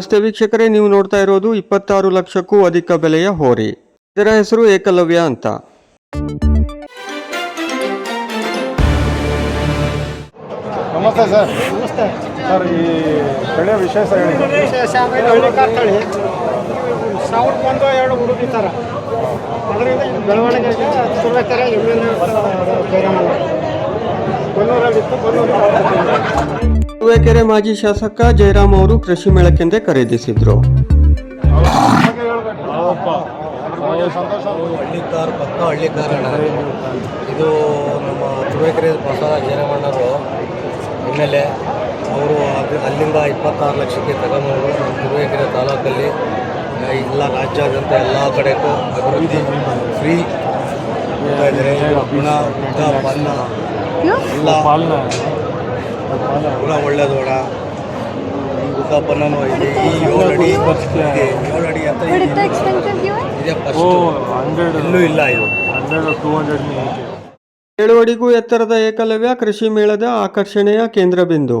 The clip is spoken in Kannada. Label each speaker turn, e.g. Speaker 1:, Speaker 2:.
Speaker 1: ನಮಸ್ತೆ ವೀಕ್ಷಕರೇ ನೀವು ನೋಡ್ತಾ ಇರೋದು ಇಪ್ಪತ್ತಾರು ಲಕ್ಷಕ್ಕೂ ಅಧಿಕ ಬೆಲೆಯ ಹೋರಿ. ಇದರ ಹೆಸರು ಏಕಲವ್ಯ ಅಂತ.
Speaker 2: ನಮಸ್ತೆ ಸರ್. ನಮಸ್ತೆ ಸರ್ ಈ ಬೆಳೆ ವಿಶೇಷ ಹೇಳಿ
Speaker 3: ವಿಶೇಷ ಆಮೇಲೆ ಹಳ್ಳಿ ಕಾರ್ ತಳಿ ಸಾವಿರದ ಒಂದು ಎರಡು ಹುಡುಗಿ ಥರ ಅದರಿಂದ ಇದು ಬೆಳವಣಿಗೆಗೆ ಸುರಬೇಕಾರೆ ಎಮ್ಮೆನ ಜಯರಾಮಣ್ಣ ಕೊಲ್ಲೂರಲ್ಲಿತ್ತು ಕೊಲ್ಲೂರು
Speaker 1: ತುರುವೇಕೆರೆ ಮಾಜಿ ಶಾಸಕ ಜಯರಾಮ್ ಅವರು ಕೃಷಿ ಮೇಳಕ್ಕೆಂದೇ ಖರೀದಿಸಿದ್ರು.
Speaker 2: ಸಂತೋಷ
Speaker 4: ಹಳ್ಳಿಕಾರ್ ಪಕ್ಕ ಹಳ್ಳಿಕಾರ ಇದು ನಮ್ಮ ತುರುವೇಕೆರೆ ಪ್ರಸಾದ ಜಯರಾಮಣ್ಣವರು ಎಂ ಎಲ್ ಎ ಅವರು ಅದು ಅಲ್ಲಿಂದ ಇಪ್ಪತ್ತಾರು ಲಕ್ಷಕ್ಕೆ ತಗೊಂಡು ನಮ್ಮ ತುರುವೇಕೆರೆ ತಾಲೂಕಲ್ಲಿ. ಎಲ್ಲ ರಾಜ್ಯಾದ್ಯಂತ ಎಲ್ಲ ಕಡೆಗೂ ಅಭಿವೃದ್ಧಿ ಫ್ರೀ ಇದ್ದಾರೆ ಗುಣ ಊಟ ಬಣ್ಣ ಎಲ್ಲ ಗುಣ ಒಳ್ಳೇದೋಡ ಈ ಇದೆ ಈ ಏಳು ಅಡಿ ಇದೆ ಏಳು ಅಡಿ ಅಂತ
Speaker 5: But
Speaker 4: ಇದೆ
Speaker 5: it's expensive given?
Speaker 4: ಇದೆ
Speaker 2: ಓ
Speaker 4: ಫಸ್ಟ್
Speaker 2: ಹಂಡ್ರೆಡ್
Speaker 4: ಇಲ್ಲ ಇದು
Speaker 2: ಹಂಡ್ರೆಡ್ ಟೂ ಹಂಡ್ರೆಡ್
Speaker 1: ಏಳು ಅಡಿಗೂ ಎತ್ತರದ ಏಕಲವ್ಯ ಕೃಷಿ ಮೇಳದ ಆಕರ್ಷಣೆಯ ಕೇಂದ್ರ ಬಿಂದು